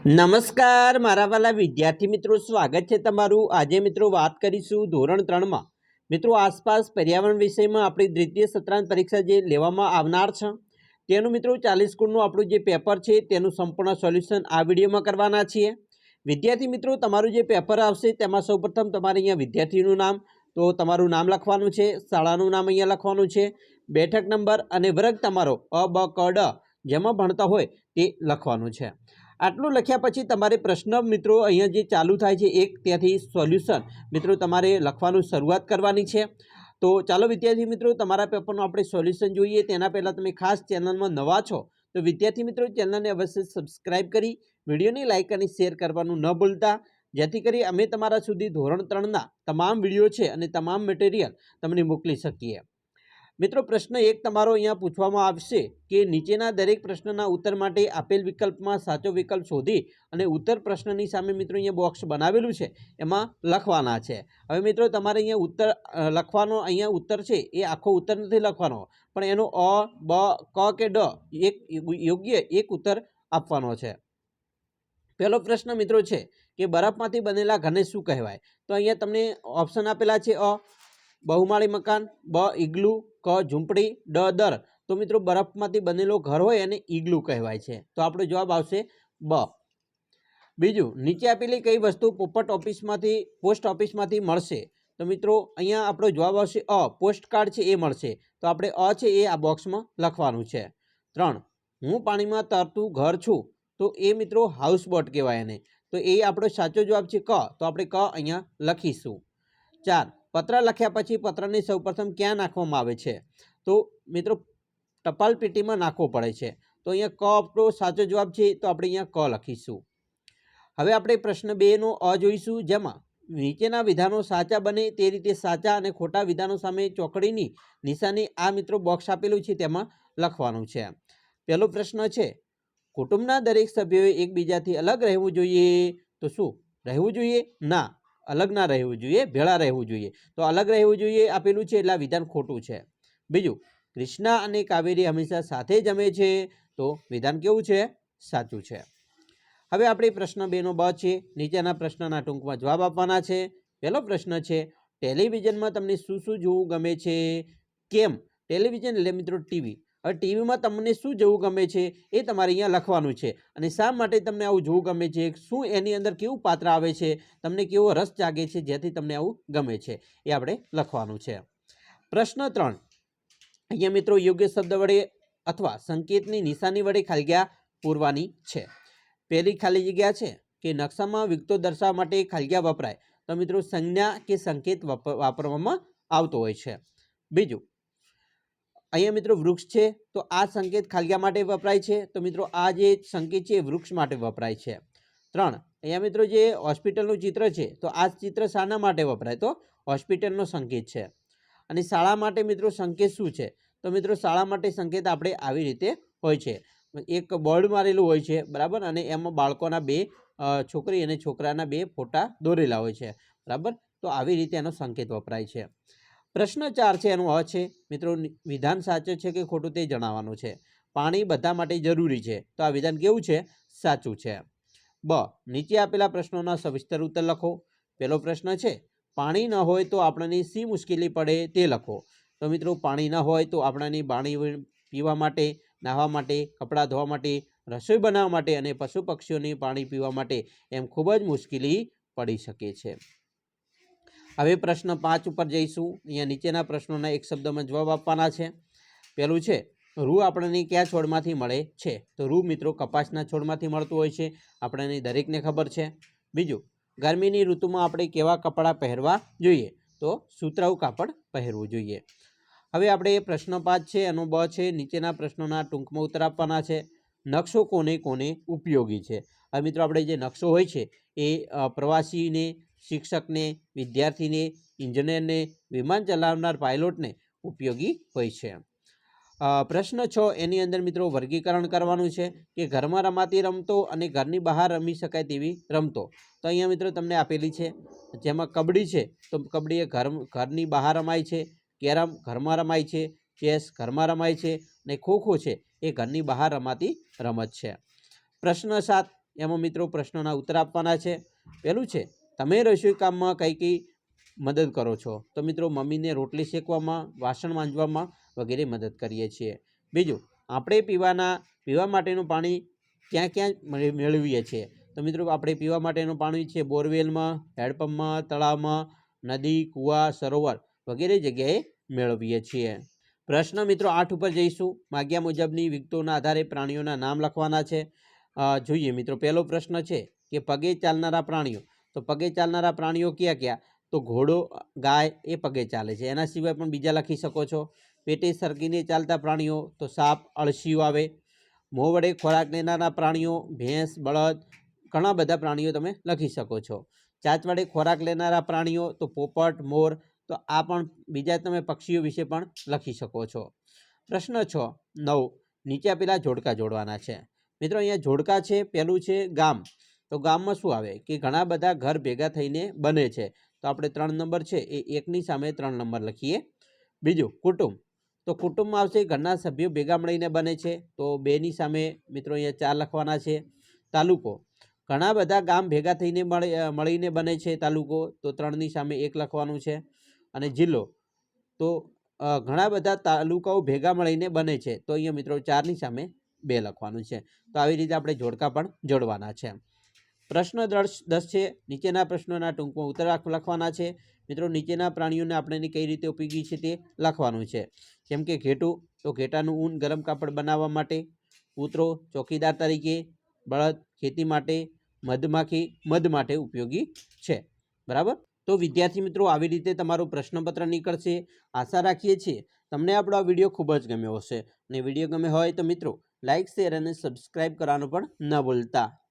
નમસ્કાર, મારા વાલા વિદ્યાર્થી મિત્રો, સ્વાગત છે તમારું. આજે મિત્રો વાત કરીશું ધોરણ ત્રણમાં. મિત્રો, આસપાસ પર્યાવરણ વિષયમાં આપણી દ્વિતીય સત્રાંત પરીક્ષા જે લેવામાં આવનાર છે, તેનું મિત્રો ચાલીસ ગુણનું આપણું જે પેપર છે, તેનું સંપૂર્ણ સોલ્યુશન આ વિડીયોમાં કરવાના છીએ. વિદ્યાર્થી મિત્રો, તમારું જે પેપર આવશે, તેમાં સૌપ્રથમ તમારે અહીંયા વિદ્યાર્થીનું નામ, તો તમારું નામ લખવાનું છે, શાળાનું નામ અહીંયા લખવાનું છે, બેઠક નંબર અને વર્ગ તમારો અ, બ, ક, ડ, જેમાં ભણતા હોય તે લખવાનું છે. આટલું લખ્યા પછી તમારે પ્રશ્ન, મિત્રો, અહીંયા જે ચાલુ થાય છે, એક ત્યાંથી સોલ્યુશન. મિત્રો, તમારે લખવાનું શરૂઆત કરવાની છે. તો ચાલો, વિદ્યાર્થી મિત્રો, તમારા પેપરનું આપણે સોલ્યુશન જોઈએ. તેના પહેલાં તમે ખાસ ચેનલમાં નવા છો, તો વિદ્યાર્થી મિત્રો, ચેનલને અવશ્ય સબસ્ક્રાઇબ કરી, વિડીયોની લાઇક અને શેર કરવાનું ન ભૂલતા. જેથી કરી અમે તમારા સુધી ધોરણ ત્રણના તમામ વીડિયો છે અને તમામ મટીરિયલ તમને મોકલી શકીએ. મિત્રો, પ્રશ્ન એક તમારો અહીંયા પૂછવામાં આવશે કે નીચેના દરેક પ્રશ્નના ઉત્તર માટે આપેલ વિકલ્પમાં સાચો વિકલ્પ શોધી અને ઉત્તર પ્રશ્નની સામે મિત્રો અહીંયા બોક્સ બનાવેલું છે, એમાં લખવાના છે. હવે મિત્રો, તમારે અહીંયા ઉત્તર લખવાનો અહીંયા ઉત્તર છે, એ આખો ઉત્તર નથી લખવાનો, પણ એનો અ, બ, ક કે ડ એક યોગ્ય એક ઉત્તર આપવાનો છે. પહેલો પ્રશ્ન મિત્રો છે કે બરફમાંથી બનેલા ઘરને શું કહેવાય? તો અહીંયા તમને ઓપ્શન આપેલા છે અ બહુમાળી મકાન, બ ઇગ્લુ ક ઝૂંપડી, ડ દર. તો મિત્રો બરફમાંથી બનેલો ઘર હોય એને ઇગ્લુ કહેવાય છે. તો આપણો જવાબ આવશે બ. બીજું, નીચે આપેલી કઈ વસ્તુ પોપટ ઓફિસમાંથી, પોસ્ટ ઓફિસમાંથી મળશે? તો મિત્રો અહીંયા આપણો જવાબ આવશે અ. પોસ્ટ કાર્ડ છે એ મળશે. તો આપણે અ છે એ આ બોક્સમાં લખવાનું છે. ત્રણ, હું પાણીમાં તરતું ઘર છું. તો એ મિત્રો હાઉસબોટ કહેવાય એને. તો એ આપણો સાચો જવાબ છે ક. તો આપણે ક અહીંયા લખીશું. ચાર પત્ર લખ્યા પછી પત્રને સૌપ્રથમ ક્યાં નાખવામાં આવે છે? તો મિત્રો, ટપાલ પેટીમાં નાખવો પડે છે. તો અહીંયા ક આપણો સાચો જવાબ છે, તો આપણે અહીંયા ક લખીશું. હવે આપણે પ્રશ્ન બેનો અ જોઈશું. જેમાં નીચેના વિધાનો સાચા બને તે રીતે સાચા અને ખોટા વિધાનો સામે ચોકડીની નિશાની આ મિત્રો બોક્સ આપેલું છે, તેમાં લખવાનું છે. પહેલો પ્રશ્ન છે, કુટુંબના દરેક સભ્યોએ એકબીજાથી અલગ રહેવું જોઈએ? તો શું, રહેવું જોઈએ? ના. અલગ ના રહેવું જોઈએ, ભેળા રહેવું જોઈએ. તો અલગ રહેવું જોઈએ આપેલું છે એટલે વિધાન ખોટું છે. બીજું, કૃષ્ણા અને કાવેરી હંમેશા સાથે જમે છે, તો વિધાન કેવું છે? સાચું છે. હવે આપણે પ્રશ્ન બેનો બ છે, નીચેના પ્રશ્નના ટૂંકમાં જવાબ આપવાના છે. પહેલો પ્રશ્ન છે, ટેલિવિઝનમાં તમને શું શું જોવું ગમે છે? કેમ? ટેલિવિઝન એટલે મિત્રો ટીવી. હવે ટીવીમાં તમને શું જોવું ગમે છે એ તમારે અહીંયા લખવાનું છે. અને શા માટે તમને આવું જોવું ગમે છે? શું એની અંદર કેવું પાત્ર આવે છે? તમને કેવો રસ જાગે છે? જેથી તમને આવું ગમે છે. એ આપણે લખવાનું છે. પ્રશ્ન ત્રણ. અહીંયા મિત્રો યોગ્ય શબ્દ વડે અથવા સંકેતની નિશાની વડે ખાલી પૂરવાની છે. પહેલી ખાલી જગ્યા છે કે નકશામાં વિગતો દર્શાવવા માટે ખાલી વપરાય. તો મિત્રો સંજ્ઞા કે સંકેત વપ- વાપરવામાં આવતો હોય છે. બીજું અહીંયા મિત્રો વૃક્ષ છે, તો આ સંકેત ખાલિયા માટે વપરાય છે. તો મિત્રો, આ જે સંકેત છે એ વૃક્ષ માટે વપરાય છે. ત્રણ, અહીંયા મિત્રો જે હોસ્પિટલનું ચિત્ર છે, તો આ ચિત્ર શાના માટે વપરાય? તો હોસ્પિટલનો સંકેત છે. અને શાળા માટે મિત્રો સંકેત શું છે? તો મિત્રો, શાળા માટે સંકેત આપણે આવી રીતે હોય છે. એક બોર્ડ મારેલું હોય છે, બરાબર? અને એમાં બાળકોના બે છોકરી અને છોકરાના બે ફોટા દોરેલા હોય છે. બરાબર? તો આવી રીતે એનો સંકેત વપરાય છે. પ્રશ્ન ચાર છે, એનું અ છે. મિત્રો વિધાન સાચું છે કે ખોટું તે જણાવવાનું છે. પાણી બધા માટે જરૂરી છે. તો આ વિધાન કેવું છે? સાચું છે. બ, નીચે આપેલા પ્રશ્નોના સવિસ્તર ઉત્તર લખો. પહેલો પ્રશ્ન છે, પાણી ન હોય તો આપણને શી મુશ્કેલી પડે તે લખો. તો મિત્રો, પાણી ન હોય તો આપણાની પાણી પીવા માટે, નાહવા માટે, કપડાં ધોવા માટે, રસોઈ બનાવવા માટે અને પશુ પક્ષીઓને પાણી પીવા માટે એમ ખૂબ જ મુશ્કેલી પડી શકે છે. હવે પ્રશ્ન પાંચ ઉપર જઈશું. અહીંયા નીચેના પ્રશ્નોના એક શબ્દમાં જવાબ આપવાના છે. પહેલું છે, રૂ આપણને કયા છોડમાંથી મળે છે? તો રૂ મિત્રો કપાસના છોડમાંથી મળતું હોય છે. આપણને દરેકને ખબર છે. બીજું, ગરમીની ઋતુમાં આપણે કેવા કપડાં પહેરવા જોઈએ? તો સુતરાઉ કાપડ પહેરવું જોઈએ. હવે આપણે પ્રશ્ન પાંચ છે, એનો બ છે, નીચેના પ્રશ્નોના ટૂંકમાં ઉત્તર આપવાના છે. નકશો કોને કોને ઉપયોગી છે? હવે મિત્રો, આપણે જે નકશો હોય છે, એ પ્રવાસીને શિક્ષકને, વિદ્યાર્થીને ઇન્જિનિયરને વિમાન ચલાવનાર પાયલોટને ઉપયોગી હોય છે. પ્રશ્ન છ એની અંદર મિત્રો વર્ગીકરણ કરવાનું છે કે ઘરમાં રમાતી રમતો અને ઘરની બહાર રમી શકાય તેવી રમતો. તો અહીંયા મિત્રો તમને આપેલી છે, જેમાં કબડ્ડી છે, તો કબડ્ડી એ ઘર, ઘરની બહાર રમાય છે, કેરમ ઘરમાં રમાય છે, ચેસ ઘરમાં રમાય છે અને ખોખો છે એ ઘરની બહાર રમાતી રમત છે. પ્રશ્ન સાત, એમાં મિત્રો પ્રશ્નોના ઉત્તર આપવાના છે. પહેલું છે તમે રસોઈ કામમાં કઈ કઈ મદદ કરો છો? તો મિત્રો મમ્મીને રોટલી શેકવામાં, વાસણ માંજવામાં વગેરે મદદ કરીએ છીએ. બીજું, આપણે પીવાના, પીવા માટેનું પાણી ક્યાં ક્યાં મળી- મેળવીએ છીએ? તો મિત્રો આપણે પીવા માટેનું પાણી છે બોરવેલમાં, હેડપંપમાં, તળાવમાં, નદી, કૂવા, સરોવર વગેરે જગ્યાએ મેળવીએ છીએ. પ્રશ્ન મિત્રો આઠ ઉપર જઈશું. માગ્યા મુજબની વિગતોના આધારે પ્રાણીઓના નામ લખવાના છે. જોઈએ મિત્રો, પહેલો પ્રશ્ન છે કે પગે ચાલનારા પ્રાણીઓ તો પગે ચાલનારા પ્રાણીઓ કયા કયા? તો ઘોડો, ગાય એ પગે ચાલે છે. એના સિવાય પણ બીજા લખી શકો છો. પેટે સરકીને ચાલતા પ્રાણીઓ, તો સાપ, અળસીઓ આવે. મોં વડે ખોરાક લેનારા પ્રાણીઓ, ભેંસ, બળદ, ઘણા બધા પ્રાણીઓ તમે લખી શકો છો. ચાંચ વડે ખોરાક લેનારા પ્રાણીઓ, તો પોપટ, મોર, તો આ પણ બીજા તમે પક્ષીઓ વિશે પણ લખી શકો છો. પ્રશ્ન છ, નવ. નીચે આપેલા જોડકા જોડવાના છે. મિત્રો, અહીંયા જોડકા છે પહેલું છે ગામ. તો ગામમાં શું આવે? કે ઘણા બધા ઘર ભેગા થઈને બને છે. તો આપણે ત્રણ નંબર છે એ એકની સામે ત્રણ નંબર લખીએ. બીજું, કુટુંબ. તો કુટુંબમાં આવશે ઘરના સભ્યો ભેગા મળીને બને છે. તો બેની સામે મિત્રો અહીંયા ચાર લખવાના છે. તાલુકો. ઘણા બધા ગામ ભેગા થઈને મળી મળીને બને છે તાલુકો. તો ત્રણની સામે એક લખવાનું છે. અને જિલ્લો. તો ઘણા બધા તાલુકાઓ ભેગા મળીને બને છે. તો અહીંયા મિત્રો ચારની સામે બે લખવાનું છે. તો આવી રીતે આપણે જોડકા પણ જોડવાના છે. પ્રશ્ન દસ છે. નીચેના પ્રશ્નોના ટૂંકમાં ઉત્તર લખવાના છે. મિત્રો, નીચેના પ્રાણીઓને આપણે કઈ રીતે ઉપયોગી છે તે લખવાનું છે. જેમ કે ઘેટું, તો ઘેટાનું ઊન ગરમ કાપડ બનાવવા માટે, કૂતરો, ચોકીદાર તરીકે, બળદ, ખેતી માટે, મધમાખી, મધ માટે ઉપયોગી છે. બરાબર? તો વિદ્યાર્થી મિત્રો, આવી રીતે તમારું પ્રશ્નપત્ર નીકળશે. આશા રાખીએ છીએ તમને આપણો આ વીડિયો ખૂબ જ ગમ્યો હશે. અને વીડિયો ગમે હોય તો મિત્રો લાઇક શેર અને સબસ્ક્રાઇબ કરવાનું પણ ન ભૂલતા.